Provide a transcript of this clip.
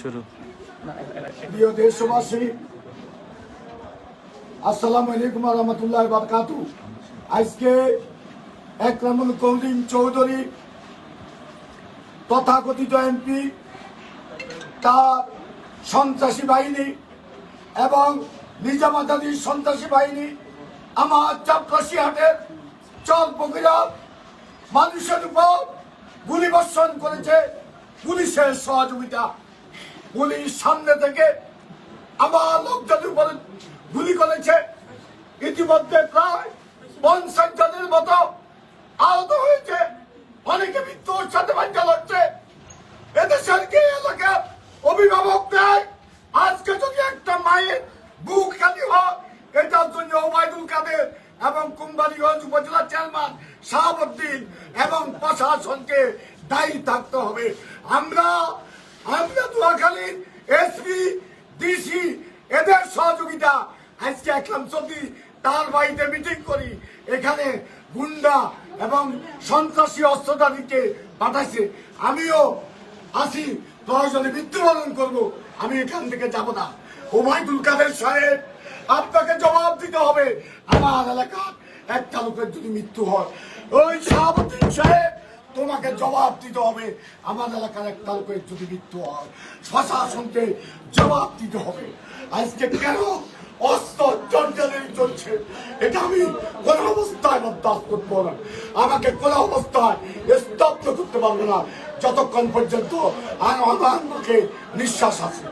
শুরু। প্রিয় দেশবাসী, আসসালামু আলাইকুম রহমতুল্লাহ বারকাতু আজকে একরামুল কৌরিম চৌধুরী তথাকথিত এমপি, তার সন্ত্রাসী বাহিনী এবং নিজামাতাদির সন্ত্রাসী বাহিনী আমার চাপরাশি হাটের চল প্রক্রিয়া মানুষের উপর গুলিবর্ষণ করেছে পুলিশের সহযোগিতা। পুলিশ সামনে থেকে আমার লোকজনের উপরে গুলি করেছে। ইতিমধ্যে প্রায় পঞ্চাশ জনের মতো আহত হয়েছে। অনেকে মৃত্যুর সাথে বাঞ্চা হচ্ছে এদেশের কি এলাকার অভিভাবক নেই। আজকে যদি একটা মায়ের বুক খালি হয়, এটার জন্য ওবায়দুল কাদের এবং কুম্বালীগঞ্জ উপজেলা চেয়ারম্যান শাহাবুদ্দিন এবং প্রশাসনকে দায়ী থাকতে হবে। আমরা আমরা দোয়াখালীর এসপি, ডিসি, এদের সহযোগিতা আজকে একলাম চৌধুরী তার বাড়িতে মিটিং করি, এখানে গুন্ডা এবং সন্ত্রাসী অস্ত্রধারীকে পাঠাইছে, আমিও আসি প্রয়োজনে মৃত্যুবরণ করব, আমি এখান থেকে যাব না। ওবায়দুল কাদের সাহেব, আপনাকে জবাব দিতে হবে। আমার এলাকার একটা লোকের যদি মৃত্যু হয়। ওই শাহাবুদ্দিন সাহেব তোমাকে জবাব দিতে হবে। আমার এলাকার একটা লোকের যদি মৃত্যু হয় প্রশাসনকে জবাব দিতে হবে। আজকে কেন অস্ত্র চঞ্চলের চলছে? এটা আমি কোন অবস্থায় বরদাস্ত করব না। আমাকে কোন অবস্থায় স্তব্ধ করতে পারবে না। যতক্ষণ পর্যন্ত আর আমার মুখে নিঃশ্বাস আছে।